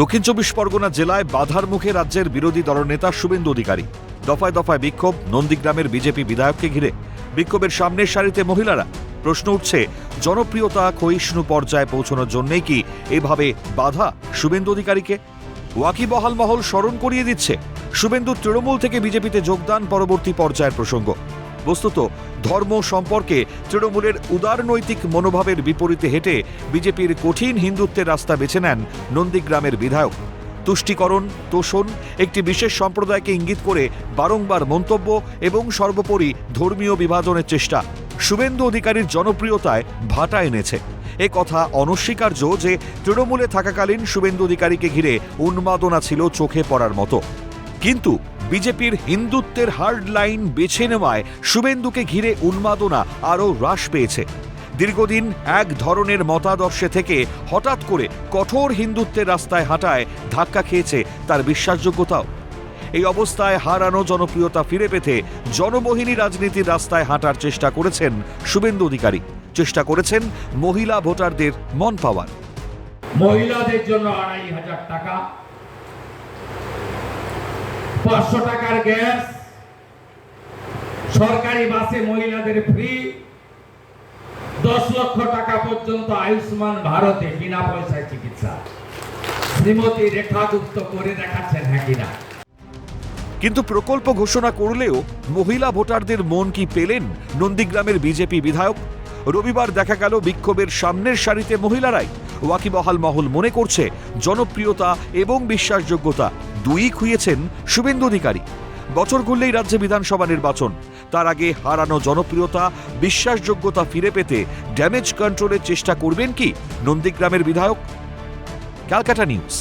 দক্ষিণ চব্বিশ পরগনা জেলায় বাধার মুখে রাজ্যের বিরোধী দলনেতা শুভেন্দু অধিকারী। দফায় দফায় বিক্ষোভ, নন্দীগ্রামের বিজেপি বিধায়ককে ঘিরে। বিক্ষোভের সামনের সারিতে মহিলারা। প্রশ্ন উঠছে, জনপ্রিয়তা ক্ষয়িষ্ণু পর্যায়ে পৌঁছানোর জন্যই কি এভাবে বাধা শুভেন্দু অধিকারীকে? ওয়াকিবহাল মহল স্মরণ করিয়ে দিচ্ছে। শুভেন্দু তৃণমূল থেকে বিজেপিতে যোগদান পরবর্তী পর্যায়ের প্রসঙ্গ। বস্তুত, ধর্ম সম্পর্কে তৃণমূলের উদারনৈতিক মনোভাবের বিপরীতে হেঁটে বিজেপির কঠিন হিন্দুত্বের রাস্তা বেছে নেন নন্দীগ্রামের বিধায়ক। তুষ্টিকরণ, তোষণ একটি বিশেষ সম্প্রদায়কে ইঙ্গিত করে বারংবার মন্তব্য এবং সর্বোপরি ধর্মীয় বিভাজনের চেষ্টা। শুভেন্দু অধিকারীর জনপ্রিয়তায় ভাটা এনেছে। এ কথা অনস্বীকার্য যে তৃণমূলে থাকাকালীন শুভেন্দু অধিকারীকে ঘিরে উন্মাদনা ছিল চোখে পড়ার মতো। কিন্তু বিজেপির হিন্দুত্বের হার্ড লাইন বেছে নেওয়ায় শুভেন্দুকে ঘিরে উন্মাদনা আরও হ্রাস পেয়েছে। দীর্ঘদিন এক ধরনের মতাদর্শে থেকে হঠাৎ করে কঠোর হিন্দুত্বের রাস্তায় হাঁটায় ধাক্কা খেয়েছে তার বিশ্বাসযোগ্যতাও। এই অবস্থায় হারানো জনপ্রিয়তা ফিরে পেতে জনবহিনী রাজনীতির রাস্তায় হাঁটার চেষ্টা করেছেন শুভেন্দু অধিকারী। চেষ্টা করেছেন মহিলা ভোটারদের মন পাওয়ার। মহিলাদের জন্য আড়াই হাজার টাকা পাঁচশো টাকার গ্যাস। সরকারি বাসে মহিলাদের ফ্রি দশ লক্ষ টাকা পর্যন্ত আয়ুষ্মান ভারতে বিনা পয়সায় চিকিৎসা। শ্রীমতী রেখা গুপ্ত করে দেখাচ্ছেন হ্যাঁ কিনা। কিন্তু প্রকল্প ঘোষণা করলেও মহিলা ভোটারদের মন কি পেলেন নন্দীগ্রামের বিজেপি বিধায়ক? রবিবার দেখা গেল বিক্ষোভের সামনের সারিতে মহিলারাই ওয়াকিবহাল মহল মনে করছে জনপ্রিয়তা এবং বিশ্বাসযোগ্যতা। দুই খুঁয়েছেন শুভেন্দু অধিকারী। বছর ঘুরলেই রাজ্যে বিধানসভা নির্বাচন। তার আগে হারানো জনপ্রিয়তা, বিশ্বাসযোগ্যতা ফিরে পেতে ড্যামেজ কন্ট্রোলের চেষ্টা করবেন কি? নন্দীগ্রামের বিধায়ক, ক্যালকাটা নিউজ।